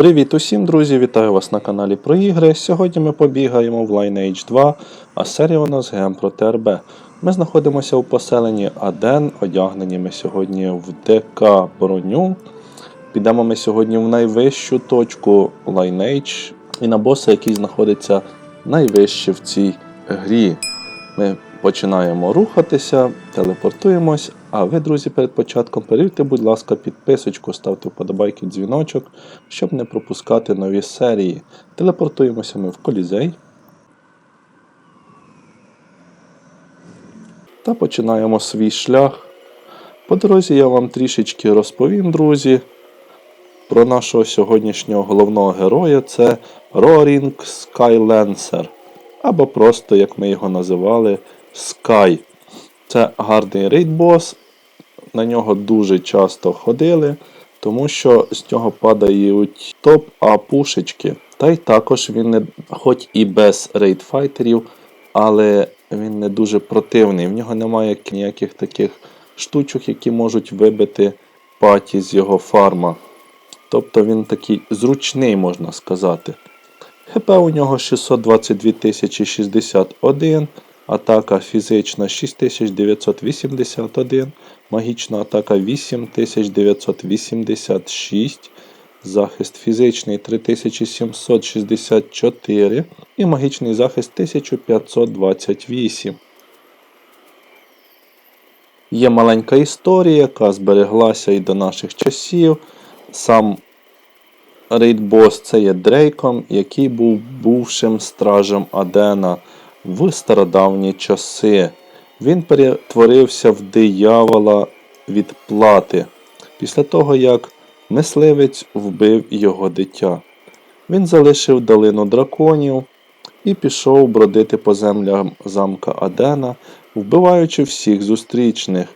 Привіт усім, друзі! Вітаю вас на каналі про ігри. Сьогодні ми побігаємо в Lineage 2, а серія у нас ГМ проти РБ. Ми знаходимося у поселенні Аден, одягнені ми сьогодні в ДК броню. Підемо ми сьогодні в найвищу точку Lineage і на боса, який знаходиться найвище в цій грі. Ми починаємо рухатися, телепортуємось. А ви, друзі, перед початком перевірте, будь ласка, підписочку, ставте вподобайки, дзвіночок, щоб не пропускати нові серії. Телепортуємося ми в колізей. Та починаємо свій шлях. По дорозі я вам трішечки розповім, друзі, про нашого сьогоднішнього головного героя це Roaring Skylancer. Або просто, як ми його називали, Sky. Це гарний рейд-бос. На нього дуже часто ходили, тому що з нього падають топ-а пушечки. Та й також він не, хоч і без рейдфайтерів, але він не дуже противний. В нього немає ніяких таких штучок, які можуть вибити паті з його фарма. Тобто він такий зручний, можна сказати. ХП у нього 622 061, атака фізична 6981, магічна атака 8986, захист фізичний 3764 і магічний захист 1528. Є маленька історія, яка збереглася і до наших часів. Сам рейдбос це є Дрейком, який був бувшим стражем Адена в стародавні часи. Він перетворився в диявола від плати після того, як мисливець вбив його дитя. Він залишив долину драконів і пішов бродити по землям замка Адена, вбиваючи всіх зустрічних.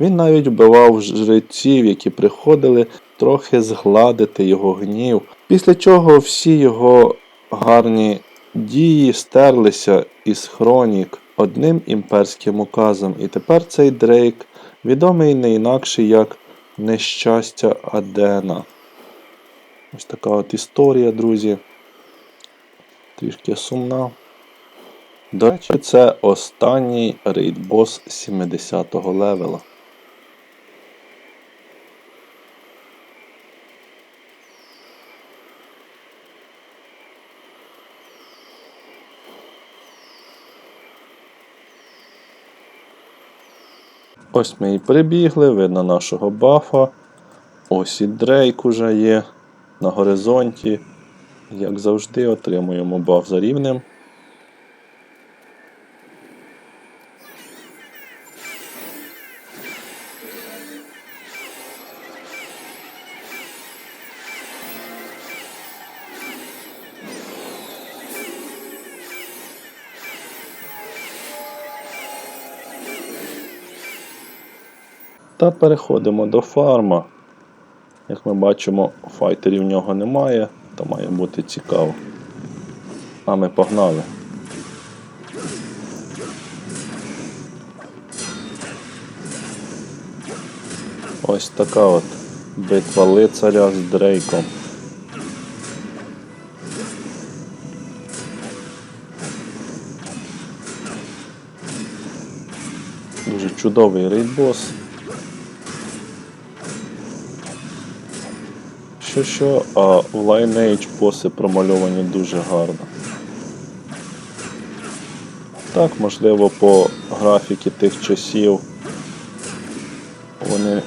Він навіть вбивав жреців, які приходили трохи згладити його гнів, після чого всі його гарні дії стерлися із хронік одним імперським указом. І тепер цей Дрейк відомий не інакше як Нещастя Адена. Ось така от історія, друзі. Трішки сумна. До речі, це останній рейдбос 70-го левела. Ось ми і прибігли, видно нашого бафа. Ось і Дрейк уже є на горизонті. Як завжди, отримуємо баф за рівнем. Та переходимо до фарма. Як ми бачимо, файтерів в нього немає, то має бути цікаво. А ми погнали. Ось така от битва лицаря з Дрейком. Дуже чудовий рейдбос. Що що, а в Lineage боси промальовані дуже гарно. Так, можливо, по графіки тих часів вони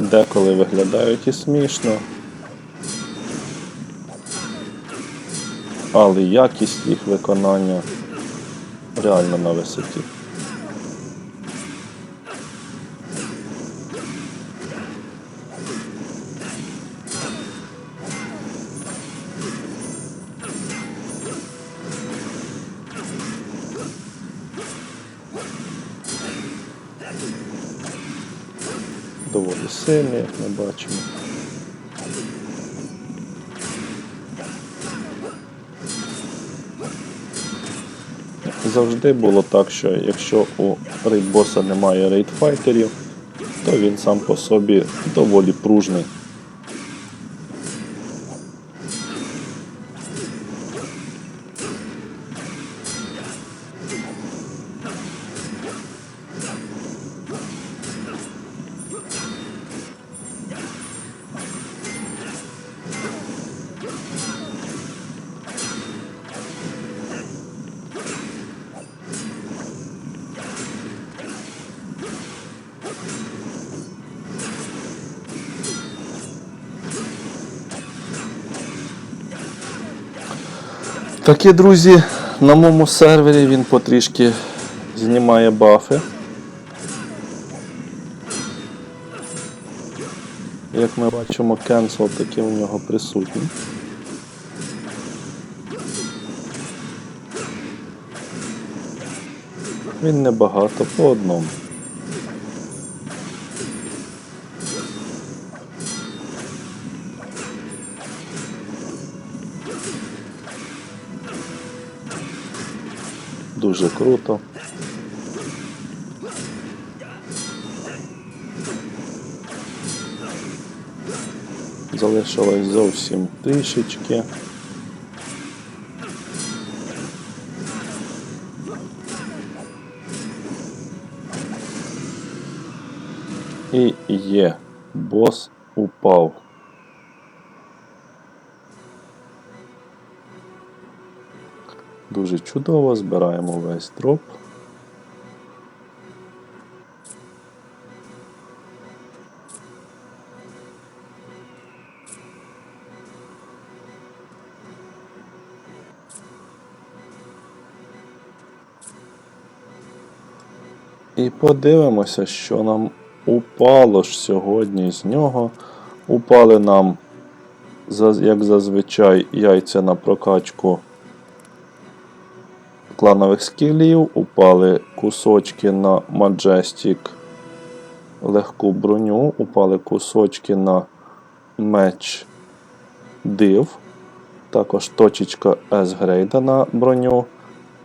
деколи виглядають і смішно. Але якість їх виконання реально на висоті. Доволі сильний, як ми бачимо. Завжди було так, що якщо у рейдбоса немає рейдфайтерів, то він сам по собі доволі пружний. Такі, друзі, на моєму сервері він потрішки знімає бафи. Як ми бачимо, cancel таки у нього присутній. Він небагато по одному. Дуже круто. Залишилось зовсім трішечки. І є. Бос упав. Дуже чудово, збираємо весь дроп. І подивимося, що нам упало ж сьогодні з нього. Упали нам, як зазвичай, яйця на прокачку кланових скілів, упали кусочки на Majestic легку броню, упали кусочки на меч Див, також точечка S-грейда на броню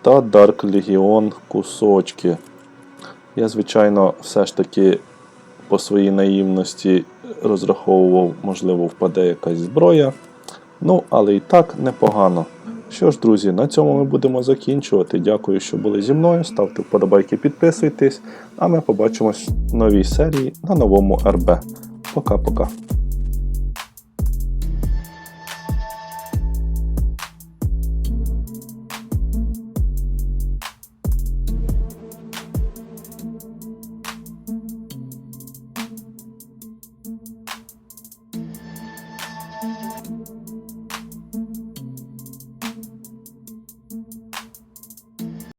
та Dark Legion кусочки. Я, звичайно, все ж таки по своїй наївності розраховував, можливо, впаде якась зброя. Ну, але і так непогано. Що ж, друзі, на цьому ми будемо закінчувати. Дякую, що були зі мною. Ставте вподобайки, підписуйтесь, а ми побачимось в новій серії на новому РБ. Пока-пока.